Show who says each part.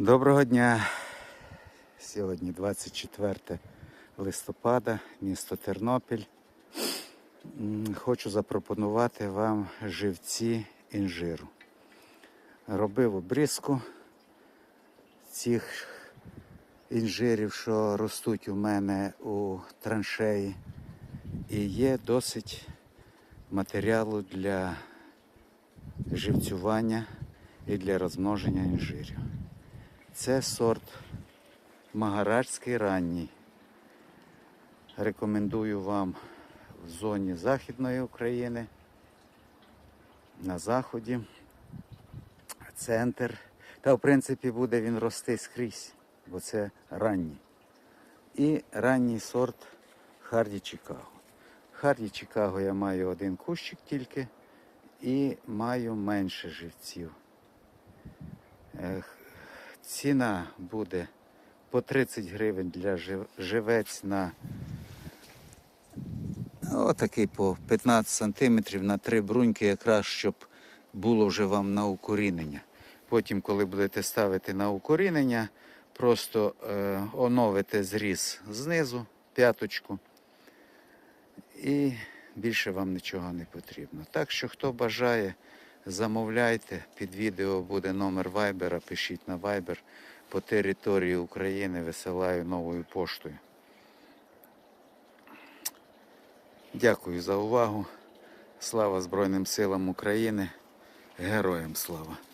Speaker 1: Доброго дня. Сьогодні 24 листопада, місто Тернопіль. Хочу запропонувати вам живці інжиру. Робив обрізку цих інжирів, що ростуть у мене у траншеї. І є досить матеріалу для живцювання і для розмноження інжирів. Це сорт Магарадський ранній. Рекомендую вам в зоні Західної України, на заході, центр. Та, в принципі, буде він рости скрізь, бо це ранній. І ранній сорт Харді Чикаго. Харді Чикаго я маю один кущик тільки і маю менше живців. Ціна буде по 30 гривень для живець на отакий по 15 сантиметрів на три бруньки, якраз щоб було вже вам на укорінення. Потім, коли будете ставити на укорінення, просто е, оновите зріз знизу, п'яточку, і більше вам нічого не потрібно. Так що, хто бажає, замовляйте. Під відео буде номер вайбера, пишіть на вайбер. По території України висилаю новою поштою. Дякую за увагу. Слава Збройним силам України. Героям слава!